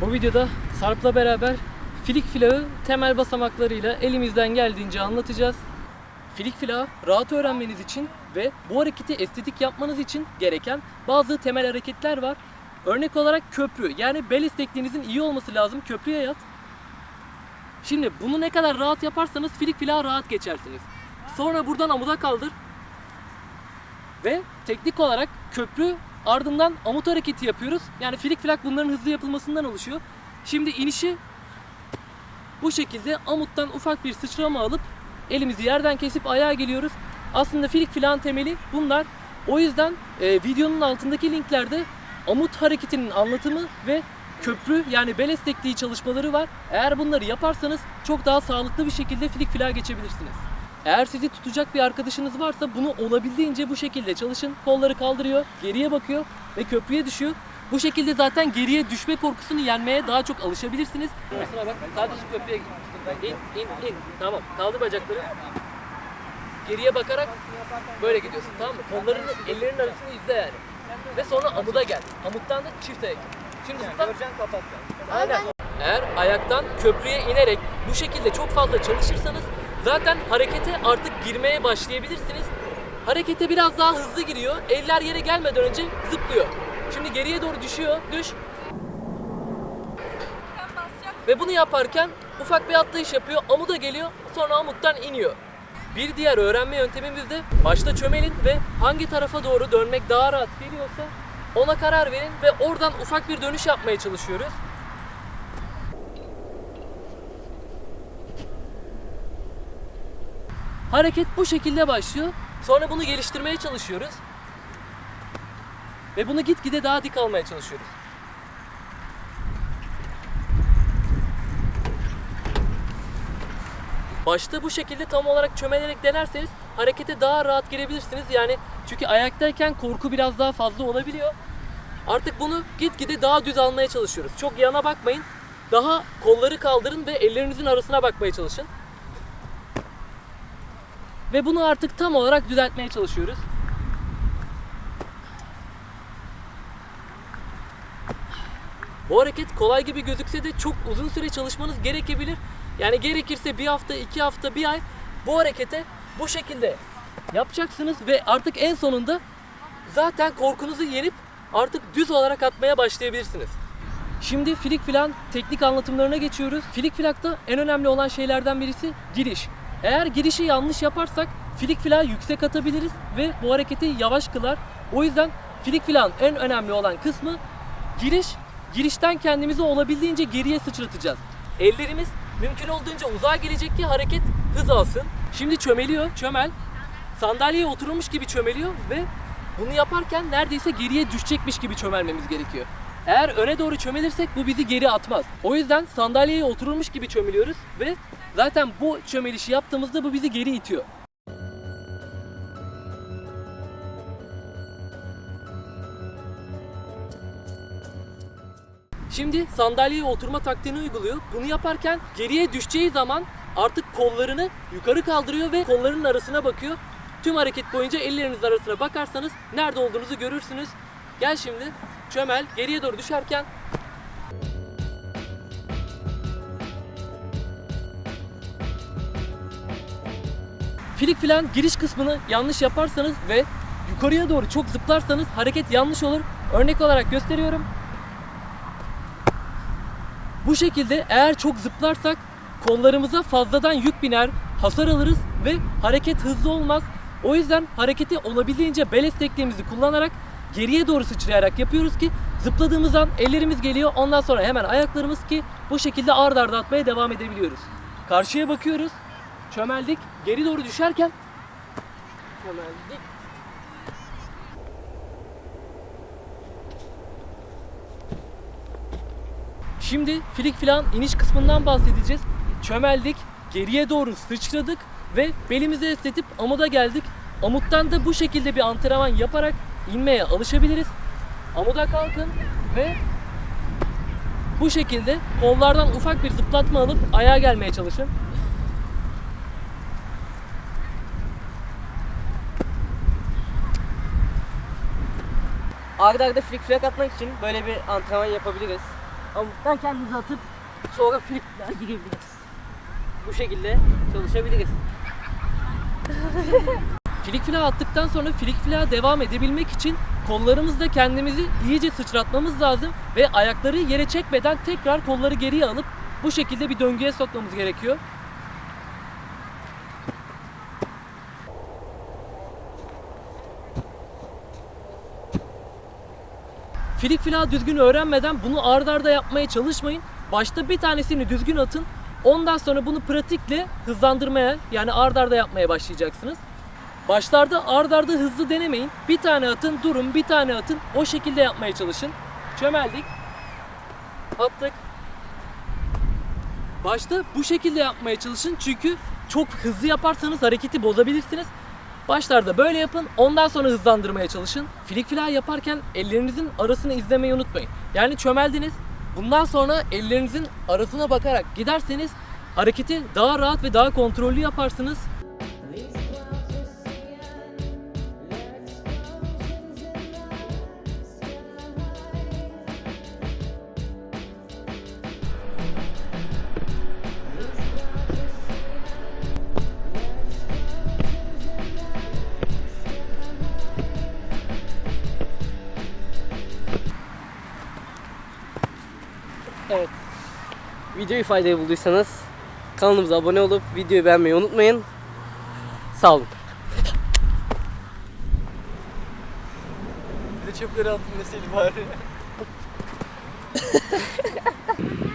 Bu videoda Sarp'la beraber filik filahı temel basamaklarıyla elimizden geldiğince anlatacağız. Filik filahı rahat öğrenmeniz için ve bu hareketi estetik yapmanız için gereken bazı temel hareketler var. Örnek olarak köprü yani bel esnekliğinizin iyi olması lazım köprüye yat. Şimdi bunu ne kadar rahat yaparsanız filik filahı rahat geçersiniz. Sonra buradan amuda kaldır. Ve teknik olarak köprü ardından amut hareketi yapıyoruz. Yani filik filak bunların hızlı yapılmasından oluşuyor. Şimdi inişi bu şekilde amuttan ufak bir sıçrama alıp elimizi yerden kesip ayağa geliyoruz. Aslında filik filan temeli bunlar. O yüzden e, videonun altındaki linklerde amut hareketinin anlatımı ve köprü yani bel esnekliği çalışmaları var. Eğer bunları yaparsanız çok daha sağlıklı bir şekilde filik filağa geçebilirsiniz. Eğer sizi tutacak bir arkadaşınız varsa bunu olabildiğince bu şekilde çalışın. Kolları kaldırıyor, geriye bakıyor ve köprüye düşüyor. Bu şekilde zaten geriye düşme korkusunu yenmeye daha çok alışabilirsiniz. Aslına bak sadece köprüye in in in. Tamam kaldır bacakları. Geriye bakarak böyle gidiyorsun tamam mı? Kollarını ellerin arasını izle yani. Ve sonra amuda gel. Amuttan da çift ayak. Şimdi zıpla. Aynen. Eğer ayaktan köprüye inerek bu şekilde çok fazla çalışırsanız zaten harekete artık girmeye başlayabilirsiniz. Harekete biraz daha hızlı giriyor. Eller yere gelmeden önce zıplıyor. Şimdi geriye doğru düşüyor. Düş. Ve bunu yaparken ufak bir atlayış yapıyor. Amuda geliyor. Sonra amuttan iniyor. Bir diğer öğrenme yöntemimiz de başta çömelin ve hangi tarafa doğru dönmek daha rahat geliyorsa ona karar verin ve oradan ufak bir dönüş yapmaya çalışıyoruz. Hareket bu şekilde başlıyor. Sonra bunu geliştirmeye çalışıyoruz. Ve bunu gitgide daha dik almaya çalışıyoruz. Başta bu şekilde tam olarak çömelerek denerseniz harekete daha rahat girebilirsiniz. Yani çünkü ayaktayken korku biraz daha fazla olabiliyor. Artık bunu gitgide daha düz almaya çalışıyoruz. Çok yana bakmayın. Daha kolları kaldırın ve ellerinizin arasına bakmaya çalışın. Ve bunu artık tam olarak düzeltmeye çalışıyoruz. Bu hareket kolay gibi gözükse de çok uzun süre çalışmanız gerekebilir. Yani gerekirse bir hafta, iki hafta, bir ay bu harekete bu şekilde yapacaksınız ve artık en sonunda zaten korkunuzu yenip artık düz olarak atmaya başlayabilirsiniz. Şimdi filik filan teknik anlatımlarına geçiyoruz. Filik filakta en önemli olan şeylerden birisi giriş. Eğer girişi yanlış yaparsak filik filağı yüksek atabiliriz ve bu hareketi yavaş kılar. O yüzden filik filan en önemli olan kısmı giriş. Girişten kendimizi olabildiğince geriye sıçratacağız. Ellerimiz mümkün olduğunca uzağa gelecek ki hareket hız alsın. Şimdi çömeliyor, çömel. Sandalyeye oturulmuş gibi çömeliyor ve bunu yaparken neredeyse geriye düşecekmiş gibi çömelmemiz gerekiyor. Eğer öne doğru çömelirsek bu bizi geri atmaz. O yüzden sandalyeye oturulmuş gibi çömeliyoruz ve zaten bu çömelişi yaptığımızda bu bizi geri itiyor. Şimdi sandalyeye oturma taktiğini uyguluyor. Bunu yaparken geriye düşeceği zaman artık kollarını yukarı kaldırıyor ve kollarının arasına bakıyor. Tüm hareket boyunca elleriniz arasına bakarsanız nerede olduğunuzu görürsünüz. Gel şimdi çömel geriye doğru düşerken filik filan giriş kısmını yanlış yaparsanız ve yukarıya doğru çok zıplarsanız hareket yanlış olur. Örnek olarak gösteriyorum. Bu şekilde eğer çok zıplarsak kollarımıza fazladan yük biner, hasar alırız ve hareket hızlı olmaz. O yüzden hareketi olabildiğince bel esnekliğimizi kullanarak geriye doğru sıçrayarak yapıyoruz ki zıpladığımız an ellerimiz geliyor ondan sonra hemen ayaklarımız ki bu şekilde ard arda atmaya devam edebiliyoruz. Karşıya bakıyoruz. Çömeldik. Geri doğru düşerken çömeldik. Şimdi filik filan iniş kısmından bahsedeceğiz. Çömeldik, geriye doğru sıçradık ve belimizi esnetip amuda geldik. Amuttan da bu şekilde bir antrenman yaparak inmeye alışabiliriz. Amuda kalkın ve bu şekilde kollardan ufak bir zıplatma alıp ayağa gelmeye çalışın. Arda arda flick flag atmak için böyle bir antrenman yapabiliriz. Amuttan kendimizi atıp sonra flipler girebiliriz. Bu şekilde çalışabiliriz. Filik filağı attıktan sonra filik filağa devam edebilmek için kollarımızda kendimizi iyice sıçratmamız lazım ve ayakları yere çekmeden tekrar kolları geriye alıp bu şekilde bir döngüye sokmamız gerekiyor. Filik filağı düzgün öğrenmeden bunu ard arda yapmaya çalışmayın. Başta bir tanesini düzgün atın. Ondan sonra bunu pratikle hızlandırmaya yani ard arda yapmaya başlayacaksınız. Başlarda ard arda hızlı denemeyin. Bir tane atın, durun, bir tane atın. O şekilde yapmaya çalışın. Çömeldik. Attık. Başta bu şekilde yapmaya çalışın çünkü çok hızlı yaparsanız hareketi bozabilirsiniz. Başlarda böyle yapın, ondan sonra hızlandırmaya çalışın. Filik filağı yaparken ellerinizin arasını izlemeyi unutmayın. Yani çömeldiniz, bundan sonra ellerinizin arasına bakarak giderseniz hareketi daha rahat ve daha kontrollü yaparsınız. Videoyu faydalı bulduysanız kanalımıza abone olup videoyu beğenmeyi unutmayın. Sağ olun. Bir de çöpleri atın deseydi bari.